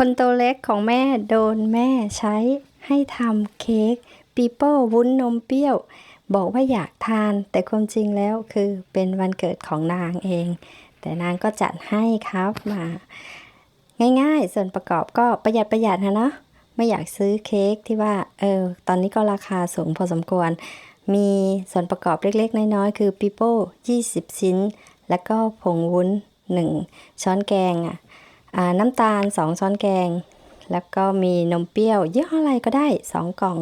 คนโตเล็กของแม่โดนแม่ใช้ให้ทำเค้กปีโป้วุ้นนมเปรี้ยว บอกว่าอยากทาน แต่ความจริงแล้วคือเป็นวันเกิดของนางเอง แต่นางก็จัดให้ครับมา ง่ายๆ ส่วนประกอบก็ประหยัดประหยัดนะเนาะไม่อยากซื้อเค้กที่ว่าเออตอนนี้ก็ราคาสูงพอสมควร มีส่วนประกอบเล็กๆ น้อยๆ คือปีโป้ 20 ชิ้น แล้วก็ผงวุ้น 1 ช้อนแกงอะอ่า น้ำตาล 2 ช้อนแกง แล้วก็มีนมเปรี้ยวยี่ห้ออะไรก็ได้ 2 กล่อง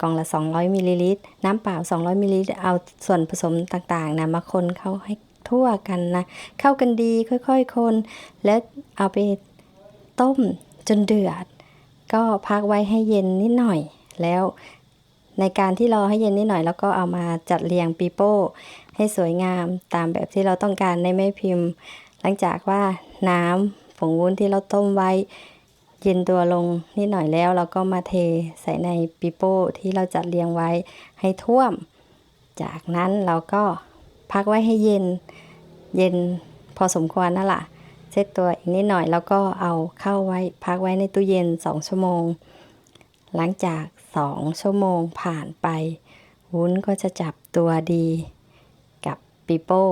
กล่องละ 200มิลลิลิตร น้ำเปล่า 200มิลลิลิตร เอาส่วนผสมต่างๆนะมาคนเข้าให้ทั่วกันนะ เข้ากันดีค่อยๆคน แล้วเอาไปต้มจนเดือด ก็พักไว้ให้เย็นนิดหน่อย แล้วในการที่รอให้เย็นนิดหน่อย แล้วก็เอามาจัดเรียงปีโป้ให้สวยงามตามแบบที่เราต้องการในแม่พิมพ์ หลังจากว่าน้ำ ผงวุ้นที่เราต้มไว้เย็นตัวลงนิดหน่อยแล้วเราก็มาเทใส่ในปีโป้ที่เราจัดเรียงไว้ให้ท่วม จากนั้นเราก็พักไว้ให้เย็นเย็นพอสมควรนั่นแหละเซตตัวอีกนิดหน่อยแล้วก็เอาเข้าไว้พักไว้ในตู้เย็น 2 ชั่วโมง หลังจาก 2 ชั่วโมงผ่านไป วุ้นก็จะจับตัวดี กับปีโป้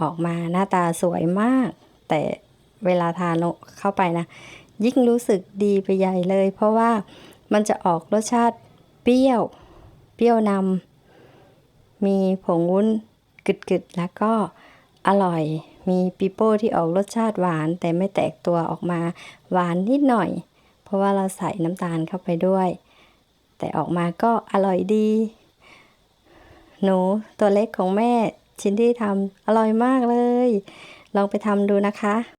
ออกมาหน้าตาสวยมาก แต่ เวลาทานเข้าไปนะ ยิ่งรู้สึกดีไปใหญ่เลย เพราะว่ามันจะออกรสชาติเปรี้ยว เปรี้ยวนำมีผงวุ้นกึดๆแล้วก็อร่อยมีปีโป้ที่ออกรสชาติหวาน แต่ไม่แตกตัวออกมาหวานนิดหน่อย เพราะว่าเราใส่น้ำตาลเข้าไปด้วย แต่ออกมาก็อร่อยดี หนูตัวเล็กของแม่ชิ้นที่ทำอร่อยมากเลย ลองไปทำดูนะคะ